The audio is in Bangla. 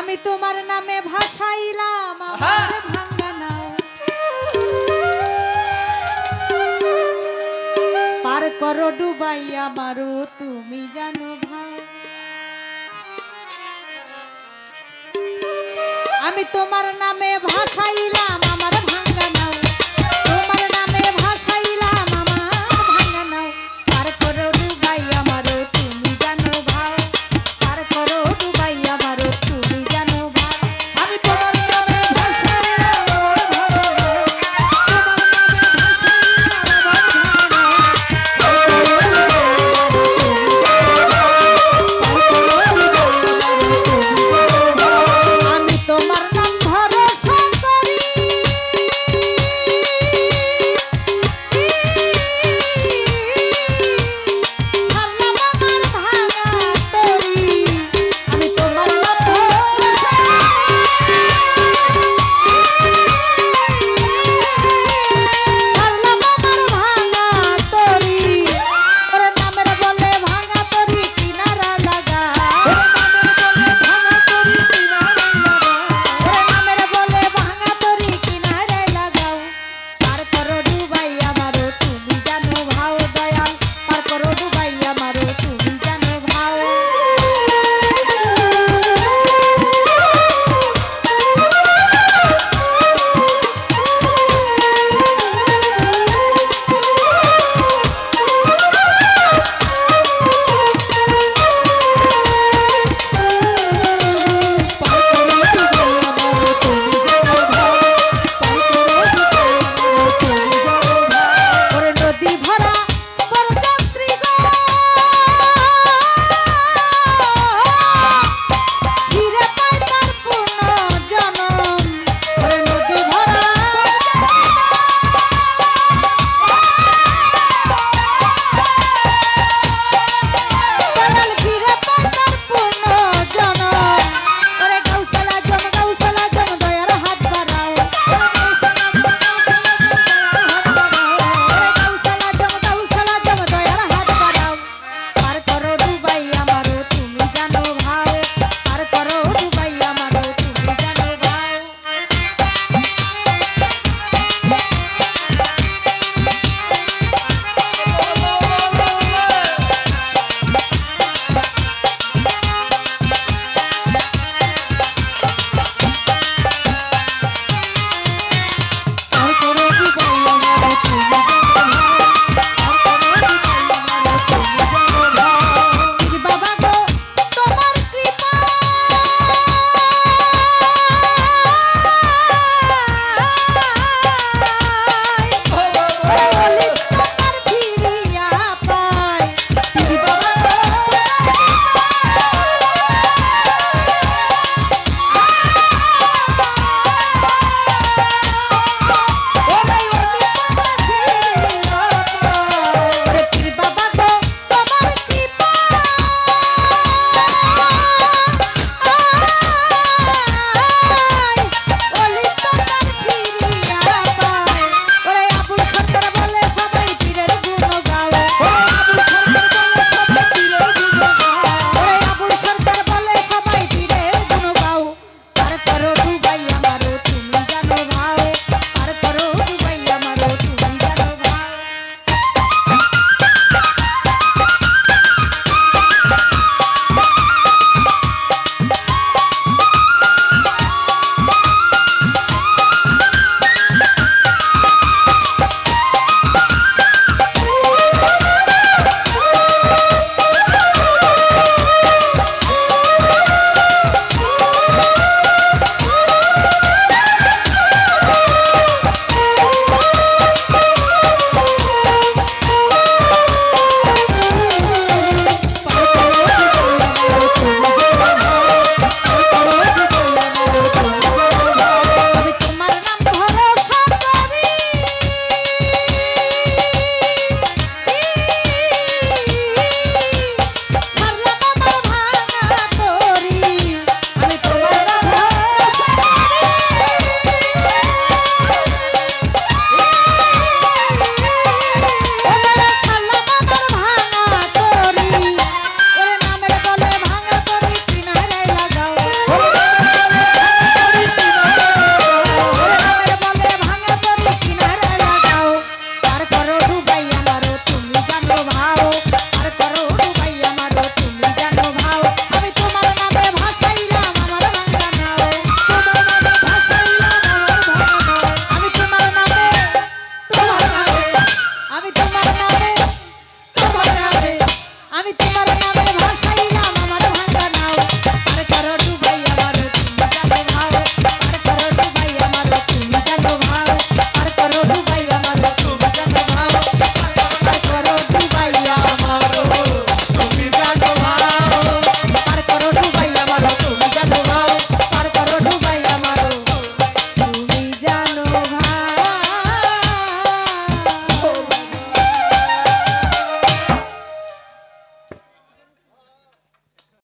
আমি তোমার নামে ভাসাইলাম আমার হ্যাঁ। ভাঙ্গা নাও পার করো ডুবাই আমারও তুমি জানো ভাই। আমি তোমার নামে ভাসাইলাম